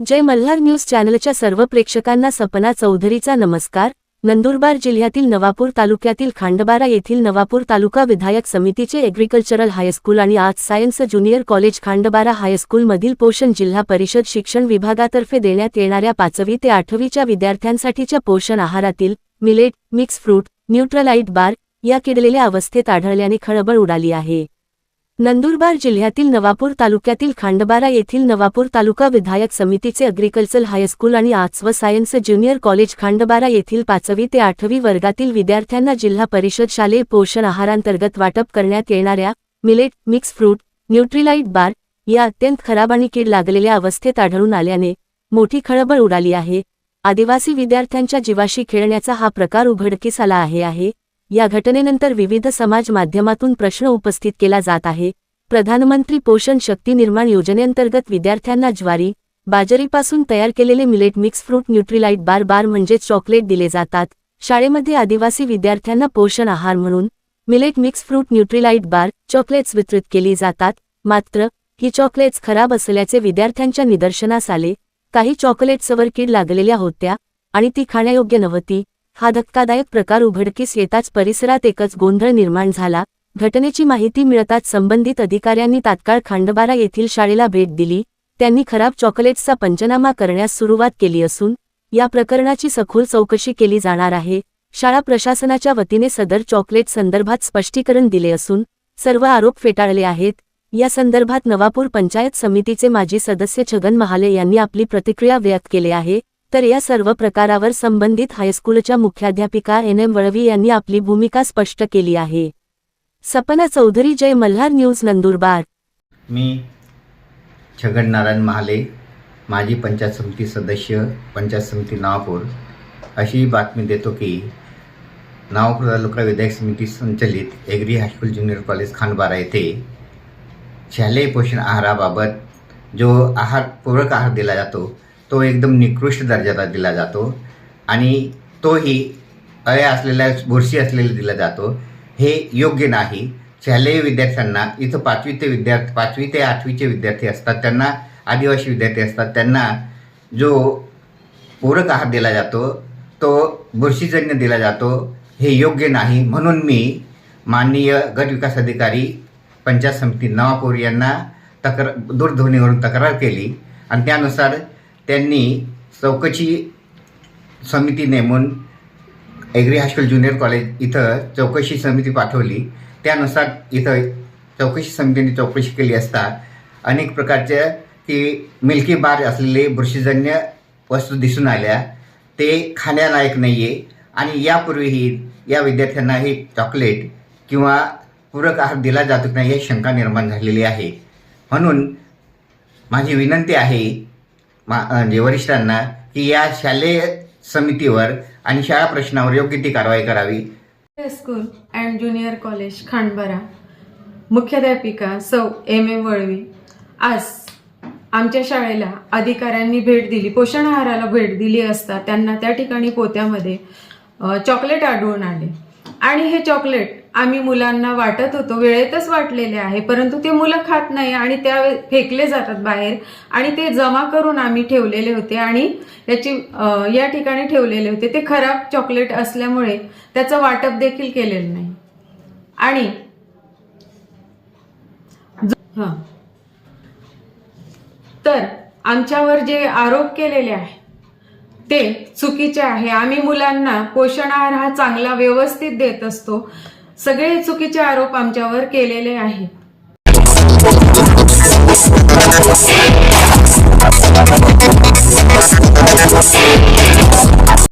जय Malhar news चॅनलच्या सर्व प्रेक्षकांना सपना चौधरीचा नमस्कार. नंदुरबार जिल्ह्यातील नवापूर तालुक्यातील खांडबारा येथील नवापूर तालुका विधायक समितीचे एग्रिकल्चरल हायस्कूल आणि arts science junior college Khandbara हायस्कूलमधील पोषण जिल्हा परिषद शिक्षण विभागातर्फे देण्यात येणाऱ्या पाचवी ते आठवीच्या विद्यार्थ्यांसाठीच्या पोषण आहारातील millet mix fruit nutrilite bar या किडलेल्या अवस्थेत आढळल्याने खळबळ उडाली आहे. नंदुरबार जिल्ह्यातील नवापूर तालुक्यातील खांडबारा येथील नवापूर तालुका विधायक समितीचे अग्रिकल्चर हायस्कूल आणि आर्ट्स व सायन्स ज्युनियर कॉलेज खांडबारा येथील पाचवी ते आठवी वर्गातील विद्यार्थ्यांना जिल्हा परिषद शालेय पोषण आहारांतर्गत वाटप करण्यात येणाऱ्या millet mix fruit nutrilite bar या अत्यंत खराब आणि कीड लागलेल्या अवस्थेत आढळून आल्याने मोठी खळबळ उडाली आहे. आदिवासी विद्यार्थ्यांच्या जीवाशी खेळण्याचा हा प्रकार उघडकीस आला आहे आहे. या घटनेनंतर विविध समाज माध्यमातून प्रश्न उपस्थित केला जात आहे. प्रधानमंत्री पोषण शक्ती निर्माण योजनेअंतर्गत विद्यार्थ्यांना ज्वारी बाजरीपासून तयार केलेले millet mix fruit nutrilite bar bar म्हणजे चॉकलेट दिले जातात. शाळेमध्ये आदिवासी विद्यार्थ्यांना पोषण आहार म्हणून millet mix fruit nutrilite bar chocolates वितरित केली जातात. मात्र ही चॉकलेट्स खराब असल्याचे विद्यार्थ्यांच्या निदर्शनास आले. काही चॉकलेट्सवर कीड लागलेल्या होत्या आणि ती खाण्यायोग्य नव्हती. हा धक्कादायक प्रकार उघडकीस येताच परिसरात एकच गोंधळ निर्माण झाला. घटनेची माहिती मिळताच संबंधित अधिकाऱ्यांनी तात्काळ खांडबारा येथील शाळेला भेट दिली. त्यांनी खराब चॉकलेट्सचा पंचनामा करण्यास सुरुवात केली असून या प्रकरणाची सखोल चौकशी केली जाणार आहे. शाळा प्रशासनाच्या वतीने सदर चॉकलेट संदर्भात स्पष्टीकरण दिले असून सर्व आरोप फेटाळले आहेत. या संदर्भात नवापूर पंचायत समितीचे माजी सदस्य छगन महाले यांनी आपली प्रतिक्रिया व्यक्त केली आहे. तर या सर्व प्रकारावर संबंधित हायस्कूलच्या मुख्याध्यापिका एन एम वळवी यांनी आपली भूमिका स्पष्ट केली आहे. सपना चौधरी जय मल्हार न्यूज नंदुरबार. मी छगन नारायण महाले माजी पंचायत समिती सदस्य पंचायत समिती नवापूर अशी बातमी देतो की नवापूर तालुका विधायक समिती संचलित agri high school junior college Khanbara येथे शालेय पोषण आहाराबाबत जो आहार पूरक आहार दिला जातो तो एकदम निकृष्ट दर्जाचा दिला जातो आणि तोही अळ्या असलेल्या बुरशी असलेला दिला जातो. हे योग्य नाही. शालेय विद्यार्थ्यांना इथं पाचवी ते विद्यार्थी पाचवी ते आठवीचे विद्यार्थी असतात त्यांना आदिवासी विद्यार्थी असतात त्यांना जो पूरक आहार दिला जातो तो बुरशीजन्य दिला जातो हे योग्य नाही. म्हणून मी माननीय गट विकास अधिकारी पंचायत समिती नवापूर यांना तक्रार दूरध्वनीवरून तक्रार केली. आणि त्यानुसार त्यांनी चौकशी समिती नेमून एग्री हायस्कूल ज्युनियर कॉलेज इथं चौकशी समिती पाठवली. त्यानुसार इथं चौकशी समितीने चौकशी केली असता अनेक प्रकारच्या की मिल्की बार असलेले बुरशीजन्य वस्तू दिसून आल्या. ते खाण्यालायक नाही आहे आणि यापूर्वीही या विद्यार्थ्यांना हे चॉकलेट किंवा पूरक आहार दिला जातो नाही ही शंका निर्माण झालेली आहे. म्हणून माझी विनंती आहे मा म्हणजे वरिष्ठांना की या शालेय समितीवर आणि शाळा प्रश्नावर योग्य ती कारवाई करावी. School and junior college Khandbara मुख्याध्यापिका सौ एम एम वळवी. आज आमच्या शाळेला अधिकाऱ्यांनी भेट दिली. पोषण आहाराला भेट दिली असता त्यांना त्या ठिकाणी पोत्यामध्ये चॉकलेट आढळून आले. आणि हे चॉकलेट आम्ही मुलांना वाटत होतो वेळेतच वाटलेले आहे परंतु ते मुलं खात नाही आणि त्या फेकले जातात बाहेर आणि ते जमा करून आम्ही ठेवलेले होते आणि याची या ठिकाणी ठेवलेले होते. ते खराब चॉकलेट असल्यामुळे त्याचं वाटप देखील केलेलं नाही. आणि ज- तर आमच्यावर जे आरोप केलेले आहे ते चुकीचे आहे. आम्ही मुलांना पोषण आहार हा चांगला व्यवस्थित देत असतो. सगळे चुकीचे आरोप आमच्यावर केलेले आहे